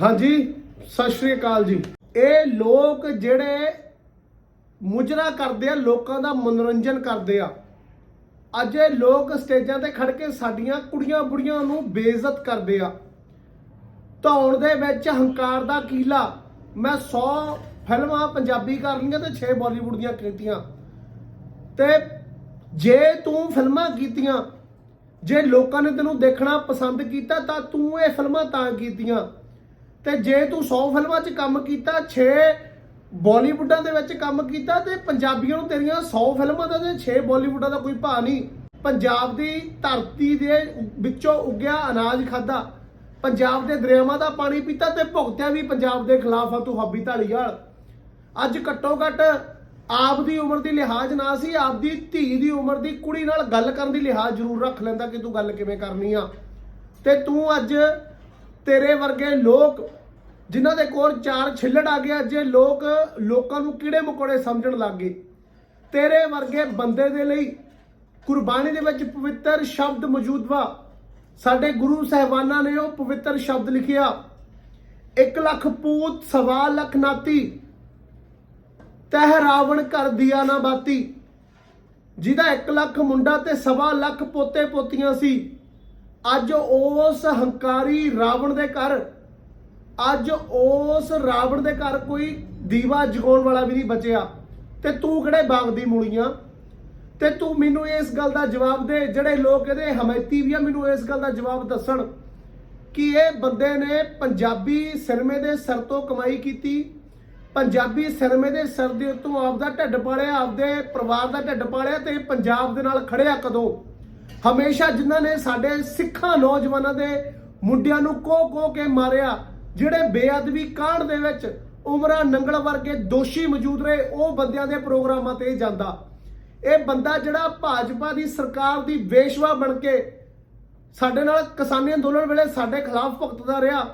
ਹਾਂਜੀ, ਸਤਿ ਸ਼੍ਰੀ ਅਕਾਲ ਜੀ। ਇਹ ਲੋਕ ਜਿਹੜੇ ਮੁਜਰਾ ਕਰਦੇ ਆ, ਲੋਕਾਂ ਦਾ ਮਨੋਰੰਜਨ ਕਰਦੇ ਆ। ਅੱਜ ਇਹ ਲੋਕ ਸਟੇਜਾਂ ਤੇ ਖੜ ਕੇ ਸਾਡੀਆਂ ਕੁੜੀਆਂ ਬੁੜੀਆਂ ਨੂੰ ਬੇਇੱਜ਼ਤ ਕਰਦੇ ਆ। ਧੌਣ ਦੇ ਵਿੱਚ ਹੰਕਾਰ ਦਾ ਕੀਲਾ। ਮੈਂ 100 ਫਿਲਮਾਂ ਪੰਜਾਬੀ ਕਰ ਲਈਆਂ ਤੇ 6 ਬਾਲੀਵੁੱਡ ਦੀਆਂ ਕੀਤੀਆਂ। ਤੇ ਜੇ ਤੂੰ ਫਿਲਮਾਂ ਕੀਤੀਆਂ, ਜੇ ਲੋਕਾਂ ਨੇ ਤੈਨੂੰ ਦੇਖਣਾ ਪਸੰਦ ਕੀਤਾ, ਤਾਂ ਤੂੰ ਇਹ ਫਿਲਮਾਂ ਤਾਂ ਕੀਤੀਆਂ। ਤੇ ਜੇ ਤੂੰ 100 ਫਿਲਮਾਂ 'ਚ ਕੰਮ ਕੀਤਾ 6 ਬਾਲੀਵੁੱਡਾਂ ਦੇ ਵਿੱਚ ਕੰਮ ਕੀਤਾ ਤੇ ਪੰਜਾਬੀਆਂ ਨੂੰ ਤੇਰੀਆਂ 100 ਫਿਲਮਾਂ ਦਾ ਤੇ 6 ਬਾਲੀਵੁੱਡਾਂ ਦਾ ਕੋਈ ਭਾਅ ਨਹੀਂ। ਪੰਜਾਬ ਦੀ ਧਰਤੀ ਦੇ ਵਿੱਚੋਂ ਉੱਗਿਆ ਅਨਾਜ ਖਾਦਾ ਪੰਜਾਬ ਦੇ ਦਰਿਆਵਾਂ ਦਾ ਪਾਣੀ ਪੀਤਾ ਤੇ ਭੁਗਤਿਆ ਵੀ ਪੰਜਾਬ ਦੇ ਖਿਲਾਫ ਆ ਤੂੰ ਹੱਬੀ ਢਾਲੀਵਾਲ ਅੱਜ ਘੱਟੋ ਘੱਟ ਆਪ ਦੀ ਉਮਰ ਦੀ ਲਿਹਾਜ਼ ਨਾ ਸੀ, ਆਪ ਦੀ ਧੀ ਦੀ ਉਮਰ ਦੀ ਕੁੜੀ ਨਾਲ ਗੱਲ ਕਰਨ ਦੀ ਲਿਹਾਜ਼ ਜ਼ਰੂਰ ਰੱਖ ਲੈਂਦਾ ਕਿ ਤੂੰ ਗੱਲ ਕਿਵੇਂ ਕਰਨੀ ਆ। ਤੇ ਤੂੰ ਅੱਜ ਤੇਰੇ ਵਰਗੇ ਲੋਕ ਜਿਨ੍ਹਾਂ ਦੇ ਕੋਲ ਚਾਰ ਛਿੱਲੜ ਆ ਗਿਆ, ਜੇ ਲੋਕ ਲੋਕਾਂ ਨੂੰ ਕਿਹੜੇ ਮਕੌੜੇ ਸਮਝਣ ਲੱਗ ਗਏ। ਤੇਰੇ ਵਰਗੇ ਬੰਦੇ ਦੇ ਲਈ ਕੁਰਬਾਨੀ ਦੇ ਵਿੱਚ ਪਵਿੱਤਰ ਸ਼ਬਦ ਮੌਜੂਦ ਵਾ। ਸਾਡੇ ਗੁਰੂ ਸਾਹਿਬਾਨਾਂ ਨੇ ਉਹ ਪਵਿੱਤਰ ਸ਼ਬਦ ਲਿਖਿਆ। 1 ਲੱਖ ਪੂਤ ਸਵਾ ਲੱਖ ਨਾਤੀ, ਤਹਿ ਰਾਵਣ ਕਰ ਦਿਆ ਨਾ ਬਾਤੀ। ਜਿਹਦਾ 1 ਲੱਖ ਮੁੰਡਾ ਤੇ ਸਵਾ ਲੱਖ ਪੋਤੇ ਪੋਤੀਆਂ ਸੀ। ਅੱਜ ਉਸ ਹੰਕਾਰੀ ਰਾਵਣ ਦੇ ਘਰ, ਅੱਜ ਉਸ ਰਾਵਣ ਦੇ ਘਰ ਕੋਈ ਦੀਵਾ ਜਗਾਉਣ ਵਾਲਾ ਵੀ ਨਹੀਂ ਬਚਿਆ। ਤੇ ਤੂੰ ਕਿਹੜੇ ਬਾਗ ਦੀ ਮੂਲੀਆਂ? ਤੇ ਤੂੰ ਮੈਨੂੰ ਇਸ ਗੱਲ ਦਾ ਜਵਾਬ ਦੇ, ਜਿਹੜੇ ਲੋਕ ਇਹਦੇ ਹਮਾਇਤੀ ਵੀ ਆ, ਮੈਨੂੰ ਇਸ ਗੱਲ ਦਾ ਜਵਾਬ ਦੱਸਣ ਕਿ ਇਹ ਬੰਦੇ ਨੇ ਪੰਜਾਬੀ ਸਿਨੇਮੇ ਦੇ ਸਿਰ ਤੋਂ ਕਮਾਈ ਕੀਤੀ। ਪੰਜਾਬੀ ਸਿਨੇਮੇ ਦੇ ਸਿਰ ਦੇ ਉੱਤੋਂ ਆਪਦਾ ਢਿੱਡ ਪਾਲਿਆ ਆਪਦੇ ਪਰਿਵਾਰ ਦਾ ਢਿੱਡ ਪਾਲਿਆ ਤੇ ਪੰਜਾਬ ਦੇ ਨਾਲ ਖੜਿਆ ਕਦੋਂ? ਹਮੇਸ਼ਾ ਜਿਨ੍ਹਾਂ ਨੇ ਸਾਡੇ ਸਿੱਖਾਂ, ਨੌਜਵਾਨਾਂ ਦੇ ਮੁੰਡਿਆਂ ਨੂੰ ਕੋ ਕੋ ਕੇ ਮਾਰਿਆ, ਜਿਹੜੇ ਬੇਅਦਬੀ ਕਾਂਡ ਦੇ ਵਿੱਚ ਉਮਰਾਂ ਨੰਗਲ ਵਰਗੇ ਦੋਸ਼ੀ ਮੌਜੂਦ ਰਹੇ, ਉਹ ਬੰਦਿਆਂ ਦੇ ਪ੍ਰੋਗਰਾਮਾਂ ਤੇ ਜਾਂਦਾ। ਇਹ ਬੰਦਾ ਜਿਹੜਾ ਭਾਜਪਾ ਦੀ ਸਰਕਾਰ ਦੀ ਵੇਸ਼ਵਾ ਬਣ ਕੇ ਸਾਡੇ ਨਾਲ ਕਿਸਾਨੀ ਅੰਦੋਲਨ ਵੇਲੇ ਸਾਡੇ ਖਿਲਾਫ ਭੁਗਤਦਾ ਰਿਹਾ,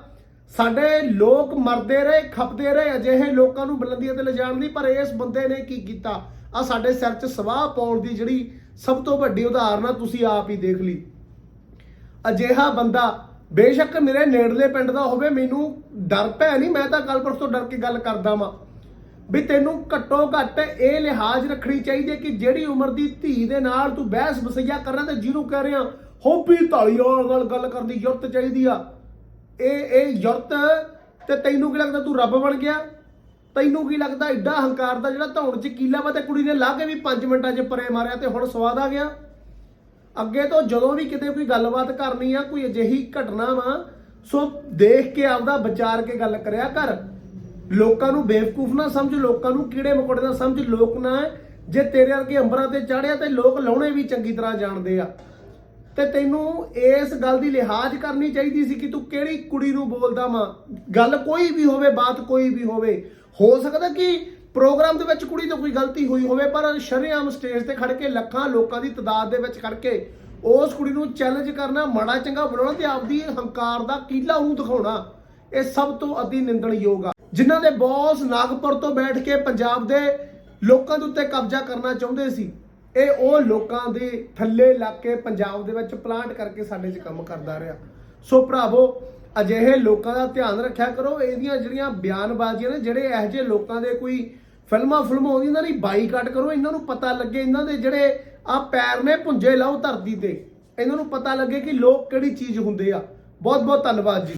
ਸਾਡੇ ਲੋਕ ਮਰਦੇ ਰਹੇ, ਖਪਦੇ ਰਹੇ, ਅਜਿਹੇ ਲੋਕਾਂ ਨੂੰ ਬੁਲੰਦੀਆਂ ਤੇ ਲਿਜਾਣ ਦੀ ਪਰ ਇਸ ਬੰਦੇ ਨੇ ਕੀ ਕੀਤਾ? ਆ ਸਾਡੇ ਸਿਰ 'ਚ ਸਵਾਹ ਪਾਉਣ ਦੀ ਜਿਹੜੀ ਸਭ ਤੋਂ ਵੱਡੀ ਉਦਾਹਰਨ ਆ, ਤੁਸੀਂ ਆਪ ਹੀ ਦੇਖ ਲਈ। ਅਜਿਹਾ ਬੰਦਾ, ਬੇਸ਼ੱਕ ਮੇਰੇ ਨੇੜਲੇ ਪਿੰਡ ਦਾ ਹੋਵੇ, ਮੈਨੂੰ ਡਰ ਪੈ ਨਹੀਂ, ਮੈਂ ਤਾਂ ਕੱਲ ਪਰਸੋਂ ਡਰ ਕੇ ਗੱਲ ਕਰਦਾ ਵਾਂ ਵੀ ਤੈਨੂੰ ਘੱਟੋ ਘੱਟ ਇਹ ਲਿਹਾਜ਼ ਰੱਖਣੀ ਚਾਹੀਦੀ ਹੈ ਕਿ ਜਿਹੜੀ ਉਮਰ ਦੀ ਧੀ ਦੇ ਨਾਲ ਤੂੰ ਬਹਿਸ ਬਸਈਆ ਕਰਨਾ ਤੇ ਜਿਹਨੂੰ ਕਹਿ ਰਿਹਾ ਹੋਪੀ ਢਾਲੀਵਾਲ ਨਾਲ ਗੱਲ ਕਰਨ ਦੀ ਜ਼ਰੂਰਤ ਚਾਹੀਦੀ ਆ। ਇਹ ਇਹ ਜ਼ਰੂਰਤ ਤੇ ਤੈਨੂੰ ਕੀ ਲੱਗਦਾ ਤੂੰ ਰੱਬ ਬਣ ਗਿਆ? ਤੈਨੂੰ ਕੀ ਲੱਗਦਾ ਐਡਾ ਹੰਕਾਰ ਦਾ ਜਿਹੜਾ ਧੌਣ 'ਚ ਕੀਲਾ ਵਾ ਤੇ ਕੁੜੀ ਨੇ ਲਾ ਕੇ ਵੀ 5 ਮਿੰਟਾਂ 'ਚ ਪਰੇ ਮਾਰਿਆ ਤੇ ਹੁਣ ਸਵਾਦ ਆ ਗਿਆ? ਅੱਗੇ ਤੋਂ ਜਦੋਂ ਵੀ ਕਿਤੇ ਕੋਈ ਗੱਲਬਾਤ ਕਰਨੀ ਆ, ਕੋਈ ਅਜਿਹੀ ਘਟਨਾ ਵਾ, ਸੋ ਦੇਖ ਕੇ ਆਪਦਾ ਵਿਚਾਰ ਕੇ ਗੱਲ ਕਰਿਆ ਕਰ। ਲੋਕਾਂ ਨੂੰ ਬੇਵਕੂਫ ਨਾ ਸਮਝ, ਲੋਕਾਂ ਨੂੰ ਕੀੜੇ ਮਕੌੜੇ ਨਾ ਸਮਝ, ਲੋਕ ਨਾ ਜੇ ਤੇਰੇ ਵਰਗੇ ਅੰਬਰਾਂ ਤੇ ਚੜਿਆ ਤੇ ਲੋਕ ਲਾਉਣੇ ਵੀ ਚੰਗੀ ਤਰ੍ਹਾਂ ਜਾਣਦੇ ਆ। ਤੇ ਤੈਨੂੰ ਇਸ ਗੱਲ ਦੀ ਲਿਹਾਜ਼ ਕਰਨੀ ਚਾਹੀਦੀ ਸੀ ਕਿ ਤੂੰ ਕਿਹੜੀ ਕੁੜੀ ਨੂੰ ਬੋਲਦਾ ਵਾਂ? ਗੱਲ ਕੋਈ ਵੀ ਹੋਵੇ, ਬਾਤ ਕੋਈ ਵੀ ਹੋਵੇ ਹੋ ਸਕਦਾ ਕਿ ਪ੍ਰੋਗਰਾਮ ਦੇ ਵਿੱਚ ਕੁੜੀ ਤੋਂ ਕੋਈ ਗਲਤੀ ਹੋਈ ਹੋਵੇ, ਪਰ ਸ਼ਰੇਆਮ ਸਟੇਜ ਤੇ ਖੜ ਕੇ ਲੱਖਾਂ ਲੋਕਾਂ ਦੀ ਤਦਾਦ ਦੇ ਵਿੱਚ ਖੜ ਕੇ ਉਸ ਕੁੜੀ ਨੂੰ ਚੈਲੰਜ ਕਰਨਾ ਮਾੜਾ ਚੰਗਾ ਬਣਾਉਣਾ ਤੇ ਆਪਦੀ ਹੰਕਾਰ ਦਾ ਕੀਲਾ ਉਹਨੂੰ ਦਿਖਾਉਣਾ, ਇਹ ਸਭ ਤੋਂ ਅਤੀ ਨਿੰਦਣਯੋਗ ਆ। ਜਿਨ੍ਹਾਂ ਦੇ ਬੌਸ ਨਾਗਪੁਰ ਤੋਂ ਬੈਠ ਕੇ ਪੰਜਾਬ ਦੇ ਲੋਕਾਂ ਦੇ ਉੱਤੇ ਕਬਜ਼ਾ ਕਰਨਾ ਚਾਹੁੰਦੇ ਸੀ, ਇਹ ਉਹ ਲੋਕਾਂ ਦੇ ਥੱਲੇ ਇਲਾਕੇ ਪੰਜਾਬ ਦੇ ਵਿੱਚ ਪਲਾਂਟ ਕਰਕੇ ਸਾਡੇ 'ਚ ਕੰਮ ਕਰਦਾ ਰਿਹਾ। ਸੋ ਭਰਾਵੋ ਅਜਿਹੇ ਲੋਕਾਂ ਦਾ ਧਿਆਨ ਰੱਖਿਆ ਕਰੋ। ਇਹਦੀਆਂ ਜਿਹੜੀਆਂ ਬਿਆਨਬਾਜ਼ੀਆਂ ਨੇ, ਜਿਹੜੇ ਇਹੋ ਜਿਹੇ ਲੋਕਾਂ ਦੇ ਕੋਈ ਫਿਲਮਾਂ ਫਿਲਮਾਂ ਆਉਂਦੀਆਂ, ਇਹਨਾਂ ਦੀ ਬਾਈਕਾਟ ਕਰੋ। ਇਹਨਾਂ ਨੂੰ ਪਤਾ ਲੱਗੇ, ਇਹਨਾਂ ਦੇ ਜਿਹੜੇ ਆ ਪੈਰ ਨੇ ਪੁੰਜੇ ਲਾਓ ਧਰਤੀ ਤੇ। ਇਹਨਾਂ ਨੂੰ ਪਤਾ ਲੱਗੇ ਕਿ ਲੋਕ ਕਿਹੜੀ ਚੀਜ਼ ਹੁੰਦੇ ਆ। ਬਹੁਤ ਬਹੁਤ ਧੰਨਵਾਦ ਜੀ।